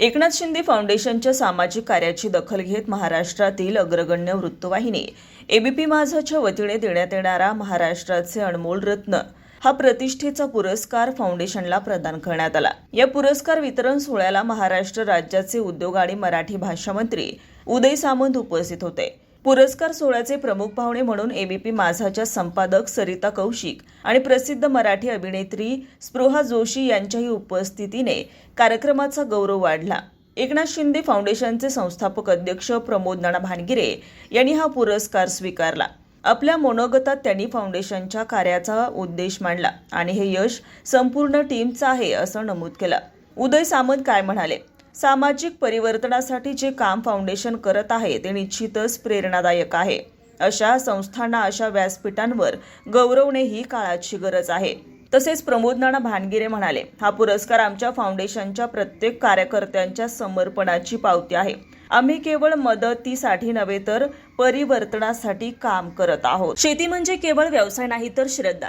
एकनाथ शिंदे फाउंडेशनच्या सामाजिक कार्याची दखल घेत महाराष्ट्रातील अग्रगण्य वृत्तवाहिनी एबीपी माझाच्या वतीने देण्यात येणारा महाराष्ट्राचे अनमोल रत्न हा प्रतिष्ठेचा पुरस्कार फाउंडेशनला प्रदान करण्यात आला. या पुरस्कार वितरण सोहळ्याला महाराष्ट्र राज्याचे उद्योग आणि मराठी भाषा मंत्री उदय सामंत उपस्थित होते. पुरस्कार सोहळ्याचे प्रमुख पाहुणे म्हणून एबीपी माझाच्या संपादक सरिता कौशिक आणि प्रसिद्ध मराठी अभिनेत्री स्पृहा जोशी यांच्याही उपस्थितीने कार्यक्रमाचा गौरव वाढला. एकनाथ शिंदे फाउंडेशनचे संस्थापक अध्यक्ष प्रमोद नाना भानगिरे यांनी हा पुरस्कार स्वीकारला. आपल्या मनोगतात त्यांनी फाउंडेशनच्या कार्याचा उद्देश मांडला आणि हे यश संपूर्ण टीमचं आहे असं नमूद केलं. उदय सामंत काय म्हणाले? सामाजिक परिवर्तनासाठी जे काम फाउंडेशन करत आहे ते निश्चितच प्रेरणादायक आहे. अशा संस्थांना अशा व्यासपीठांवर गौरवणे ही काळाची गरज आहे. तसेच प्रमोद नाना भानगिरे म्हणाले हा पुरस्कार आमच्या फाउंडेशनच्या प्रत्येक कार्यकर्त्यांच्या समर्पणाची पावती आहे. आम्ही केवळ मदतीसाठी नव्हे तर परिवर्तनासाठी काम करत आहोत. शेती म्हणजे केवळ व्यवसाय नाही तर श्रद्धा.